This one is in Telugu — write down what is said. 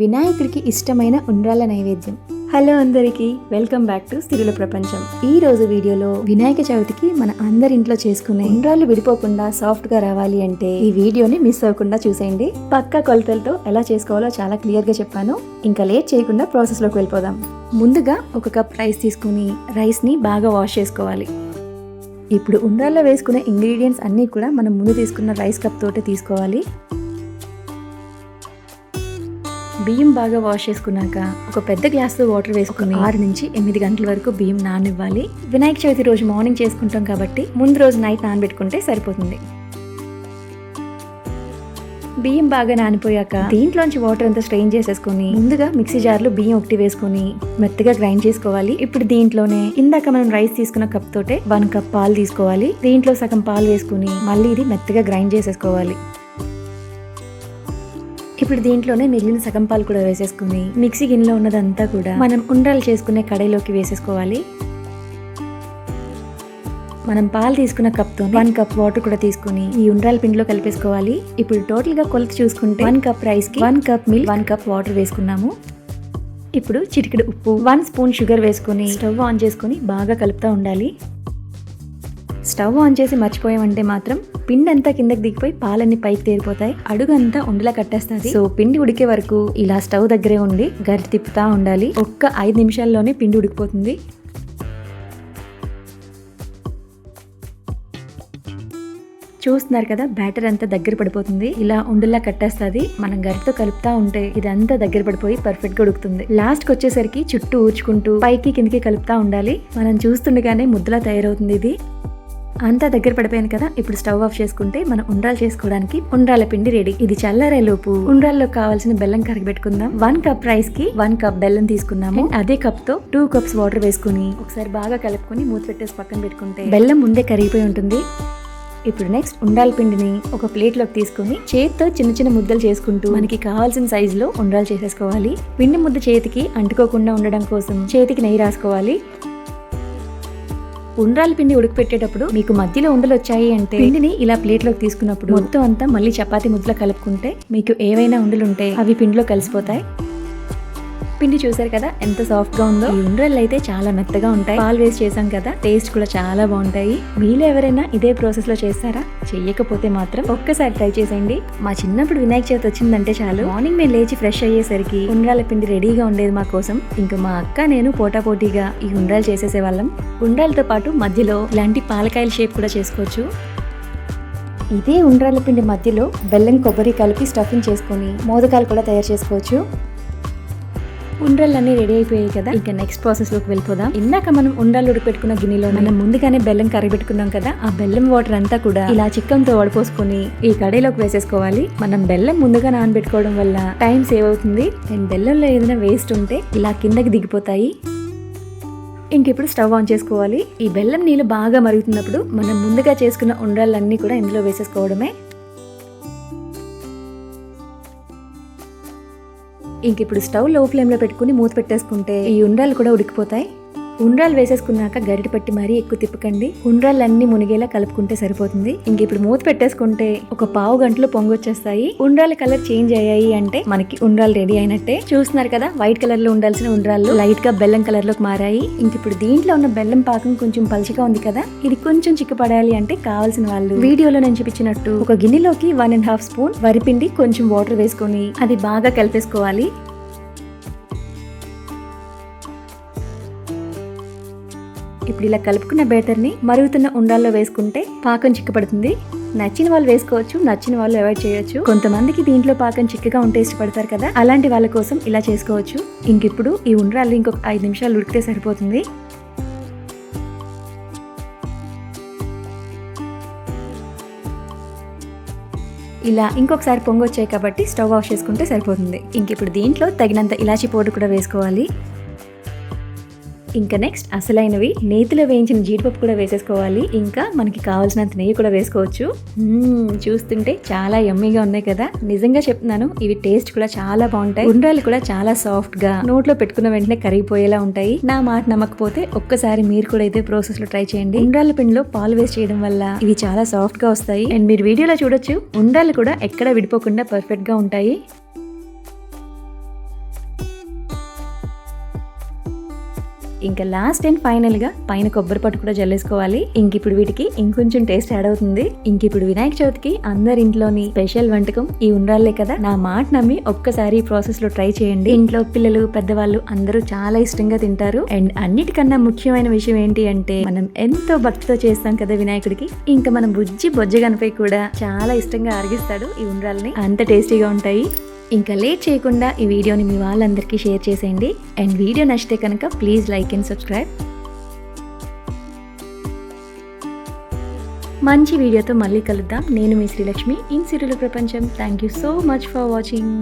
వినాయకుడికి ఇష్టమైన ఉండ్రాళ్ళ నైవేద్యం. హలో అందరికీ వెల్కమ్ బ్యాక్ టు సిరుల ప్రపంచం. ఈ రోజు వీడియోలో వినాయక చవితికి మన అందరి ఇంట్లో చేసుకునే ఉండ్రాళ్ళు విడిపోకుండా సాఫ్ట్గా రావాలి అంటే ఈ వీడియోని మిస్ అవ్వకుండా చూసేయండి. పక్క కొలతలతో ఎలా చేసుకోవాలో చాలా క్లియర్గా చెప్పాను. ఇంకా లేట్ చేయకుండా ప్రాసెస్లోకి వెళ్ళిపోదాం. ముందుగా ఒక కప్ రైస్ తీసుకుని రైస్ని బాగా వాష్ చేసుకోవాలి. ఇప్పుడు ఉండ్రాల్లో వేసుకునే ఇంగ్రీడియంట్స్ అన్నీ కూడా మనం ముందు తీసుకున్న రైస్ కప్ తోటే తీసుకోవాలి. బియ్యం బాగా వాష్ చేసుకున్నాక ఒక పెద్ద గ్లాస్తో వాటర్ వేసుకుని ఆరు నుంచి ఎనిమిది గంటల వరకు బియ్యం నాననివ్వాలి వినాయక చవితి రోజు మార్నింగ్ చేసుకుంటాం కాబట్టి ముందు రోజు నైట్ నానబెట్టుకుంటే సరిపోతుంది. బియ్యం బాగా నానిపోయాక దీంట్లోంచి వాటర్ అంతా స్ట్రెయిన్ చేసేసుకొని ముందుగా మిక్సీ జార్లో బియ్యం ఒకటి వేసుకొని మెత్తగా గ్రైండ్ చేసుకోవాలి. ఇప్పుడు దీంట్లోనే ఇందాక మనం రైస్ తీసుకున్న కప్ తోటే వన్ కప్ పాలు తీసుకోవాలి. దీంట్లో సగం పాలు వేసుకుని మళ్ళీ ఇది మెత్తగా గ్రైండ్ చేసేసుకోవాలి. ఇప్పుడు దీంట్లోనే మిగిలిన సగం పాలు కూడా వేసేసుకుని మిక్సీ గిన్నెలో ఉన్నదంతా కూడా మనం ఉండ్రాలు చేసుకునే కడాయిలోకి వేసేసుకోవాలి. మనం పాలు తీసుకున్న కప్తో వన్ కప్ వాటర్ కూడా తీసుకుని ఈ ఉండ్రాల పిండిలో కలిపేసుకోవాలి. ఇప్పుడు టోటల్గా కొలత చూసుకుంటే వన్ కప్ రైస్కి one cup milk one cup water వేసుకున్నాము. ఇప్పుడు చిటికెడు ఉప్పు వన్ స్పూన్ షుగర్ వేసుకుని స్టవ్ ఆన్ చేసుకుని బాగా కలుపుతూ ఉండాలి. స్టవ్ ఆన్ చేసి మర్చిపోయామంటే మాత్రం పిండి అంతా కిందకి దిగిపోయి పాలన్నీ పైకి తేరిపోతాయి అడుగు అంతా ఉండలా కట్టేస్తుంది. సో పిండి ఉడికే వరకు ఇలా స్టవ్ దగ్గరే ఉండి గరి తిప్పుతా ఉండాలి. ఒక్క ఐదు నిమిషాల్లోనే పిండి ఉడికిపోతుంది. చూస్తున్నారు కదా బ్యాటర్ అంతా దగ్గర పడిపోతుంది. ఇలా ఉండలా కట్టేస్తుంది. మనం గరితో కలుపుతా ఉంటే ఇదంతా దగ్గర పడిపోయి పర్ఫెక్ట్గా ఉడుకుతుంది. లాస్ట్కి వచ్చేసరికి చుట్టూ ఊర్చుకుంటూ పైకి కిందకి కలుపుతా ఉండాలి. మనం చూస్తుండగానే ముద్దలా తయారవుతుంది ఇది. అంతా దగ్గర పడిపోయింది కదా ఇప్పుడు స్టవ్ ఆఫ్ చేసుకుంటే మనం ఉండ్రాలు చేసుకోవడానికి ఉండ్రాల పిండి రెడీ. ఇది చల్లారే లోపు ఉండ్రాల్లో కావాల్సిన బెల్లం కరిగిపెట్టుకుందాం వన్ కప్ రైస్కి వన్ కప్ బెల్లం తీసుకున్నాము. అదే కప్తో టూ కప్స్ వాటర్ వేసుకుని ఒకసారి బాగా కలుపుకొని మూత పెట్టేసి పక్కన పెట్టుకుంటే బెల్లం ముందే కరిగిపోయి ఉంటుంది. ఇప్పుడు నెక్స్ట్ ఉండాల పిండిని ఒక ప్లేట్లోకి తీసుకొని చేతితో చిన్న చిన్న ముద్దలు చేసుకుంటూ మనకి కావాల్సిన సైజులో ఉండ్రాలు చేసేసుకోవాలి. పిండి ముద్ద చేతికి అంటుకోకుండా ఉండడం కోసం చేతికి నెయ్యి రాసుకోవాలి. ఉండ్రాల పిండి ఉడకపెట్టేటప్పుడు మీకు మధ్యలో ఉండలు వచ్చాయి అంటే పిండిని ఇలా ప్లేట్లోకి తీసుకున్నప్పుడు మొత్తం అంతా మళ్ళీ చపాతి ముద్దలో కలుపుకుంటే మీకు ఏవైనా ఉండలు ఉంటే అవి పిండిలో కలిసిపోతాయి. పిండి చూసారు కదా? ఎంత సాఫ్ట్గా ఉందో. ఈ ఉండ్రలు అయితే చాలా మెత్తగా ఉంటాయి. పాలు వేస్ట్ చేసాం కదా? టేస్ట్ కూడా చాలా బాగుంటాయి. మీలో ఎవరైనా ఇదే ప్రాసెస్లో చేస్తారా? చెయ్యకపోతే మాత్రం ఒక్కసారి ట్రై చేసేయండి. మా చిన్నప్పుడు వినాయక చవితి వచ్చిందంటే చాలు. మార్నింగ్ మేము లేచి ఫ్రెష్ అయ్యేసరికి ఉండ్రాల పిండి రెడీగా ఉండేది మా కోసం. ఇంకా మా అక్క నేను పోటాపోటీగా ఈ ఉండ్రాలు చేసేసేవాళ్ళం. ఉండ్రాలతో పాటు మధ్యలో ఇలాంటి పాలకాయల షేప్ కూడా చేసుకోవచ్చు. ఇదే ఉండ్రాల పిండి మధ్యలో బెల్లం కొబ్బరి కలిపి స్టఫింగ్ చేసుకొని మోదకాలు కూడా తయారు చేసుకోవచ్చు. ఉండ్రలన్నీ రెడీ అయిపోయాయి కదా. ఇంకా నెక్స్ట్ ప్రాసెస్లోకి వెళ్ళిపోదాం. ఇందాక మనం ఉండ్రాలు ఉడిపెట్టుకున్న గిన్నెలో మనం ముందుగానే బెల్లం కరగబెట్టుకున్నాం కదా. ఆ బెల్లం వాటర్ అంతా కూడా ఇలా చిక్కంతో వడపోసుకొని ఈ కడాయిలోకి వేసేసుకోవాలి. మనం బెల్లం ముందుగా నానబెట్టుకోవడం వల్ల టైం సేవ్ అవుతుంది. అండ్ బెల్లంలో ఏదైనా వేస్ట్ ఉంటే ఇలా కిందకి దిగిపోతాయి. ఇంకెప్పుడు స్టవ్ ఆన్ చేసుకోవాలి. ఈ బెల్లం నీళ్ళు బాగా మరుగుతున్నప్పుడు మనం ముందుగా చేసుకున్న ఉండ్రాలన్నీ కూడా ఇందులో వేసేసుకోవడమే. ఇంక ఇప్పుడు స్టవ్లో ఫ్లేమ్లో పెట్టుకుని మూత పెట్టేసుకుంటే ఈ ఉండాలు కూడా ఉడికిపోతాయి. ఉండ్రాలు వేసేసుకున్నాక గరిట పట్టి మరీ ఎక్కువ తిప్పకండి. ఉండ్రాలన్నీ మునిగేలా కలుపుకుంటే సరిపోతుంది. ఇంక ఇప్పుడు మూత పెట్టేసుకుంటే ఒక పావు గంటలో పొంగొచ్చేస్తాయి. ఉండ్రాల కలర్ చేంజ్ అయ్యాయి అంటే మనకి ఉండ్రాలు రెడీ అయినట్టే. చూస్తున్నారు కదా వైట్ కలర్లో ఉండాల్సిన ఉండ్రాలు లైట్గా బెల్లం కలర్లోకి మారాయి. ఇంక ఇప్పుడు దీంట్లో ఉన్న బెల్లం పాకం కొంచెం పలుచగా ఉంది కదా ఇది కొంచెం చిక్కపడాలి అంటే కావాల్సిన వాళ్ళు. వీడియోలో నేను చూపించినట్టు ఒక గిన్నెలోకి వన్ అండ్ హాఫ్ స్పూన్ వరిపిండి కొంచెం వాటర్ వేసుకొని అది బాగా కలిపేసుకోవాలి. ఇప్పుడు ఇలా కలుపుకున్న బేటర్ని మరుగుతున్న ఉండాల్లో వేసుకుంటే పాకం చిక్కపడుతుంది. నచ్చిన వాళ్ళు వేసుకోవచ్చు నచ్చిన వాళ్ళు అవాయిడ్ చేయొచ్చు. కొంతమందికి దీంట్లో పాకం చిక్కగా ఉంటే ఇష్టపడతారు కదా అలాంటి వాళ్ళ కోసం ఇలా చేసుకోవచ్చు. ఇంకిప్పుడు ఈ ఉండ్రాలు ఇంకొక ఐదు నిమిషాలు ఉడికితే సరిపోతుంది. ఇలా ఇంకొకసారి పొంగొచ్చాయి కాబట్టి స్టవ్ ఆఫ్ చేసుకుంటే సరిపోతుంది. ఇంక ఇప్పుడు దీంట్లో తగినంత ఇలాచీ పౌడర్ కూడా వేసుకోవాలి. ఇంకా నెక్స్ట్ అసలైనవి. నేతిలో వేయించిన జీడిపప్పు కూడా వేసేసుకోవాలి. ఇంకా మనకి కావాల్సినంత నెయ్యి కూడా వేసుకోవచ్చు. చూస్తుంటే చాలా యమ్మీగా ఉన్నాయి కదా. నిజంగా చెప్తున్నాను ఇవి టేస్ట్ కూడా చాలా బాగుంటాయి. ఉండ్రాలు కూడా చాలా సాఫ్ట్గా నోట్లో పెట్టుకున్న వెంటనే కరిగిపోయేలా ఉంటాయి. నా మాట నమ్మకపోతే ఒక్కసారి మీరు కూడా ఇదే ప్రాసెస్లో ట్రై చేయండి. ఉండ్రాల పిండిలో పాలు వేస్ట్ చేయడం వల్ల ఇవి చాలా సాఫ్ట్గా వస్తాయి. అండ్ మీరు వీడియోలో చూడొచ్చు ఉండ్రాలు కూడా ఎక్కడ విడిపోకుండా పర్ఫెక్ట్గా ఉంటాయి. ఇంకా లాస్ట్ అండ్ ఫైనల్గా పైన కొబ్బరి పట్టు కూడా జల్లేసుకోవాలి. ఇంక ఇప్పుడు వీటికి ఇంకొంచెం టేస్ట్ యాడ్ అవుతుంది. ఇంక ఇప్పుడు వినాయక చవితికి అందరి ఇంట్లోని స్పెషల్ వంటకం ఈ ఉండాలే కదా. నా మాట నమ్మి ఒక్కసారి ఈ ప్రాసెస్లో ట్రై చేయండి. ఇంట్లో పిల్లలు పెద్దవాళ్ళు అందరూ చాలా ఇష్టంగా తింటారు. అండ్ అన్నిటికన్నా ముఖ్యమైన విషయం ఏంటి అంటే మనం ఎంతో భక్తితో చేస్తాం కదా వినాయకుడికి. ఇంకా మనం బుజ్జి బొజ్జ గనపై కూడా చాలా ఇష్టంగా అరిగిస్తాడు ఈ ఉండ్రాల్ని అంత టేస్టీగా ఉంటాయి. ఇంకా లేట్ చేయకుండా ఈ వీడియోని మీ వాళ్ళందరికీ షేర్ చేసేయండి. అండ్ వీడియో నచ్చితే కనుక ప్లీజ్ లైక్ అండ్ సబ్స్క్రైబ్. మంచి వీడియోతో మళ్ళీ కలుద్దాం. నేను మీ Srilakshmi. In Sirula Prapancham. Thank you so much for watching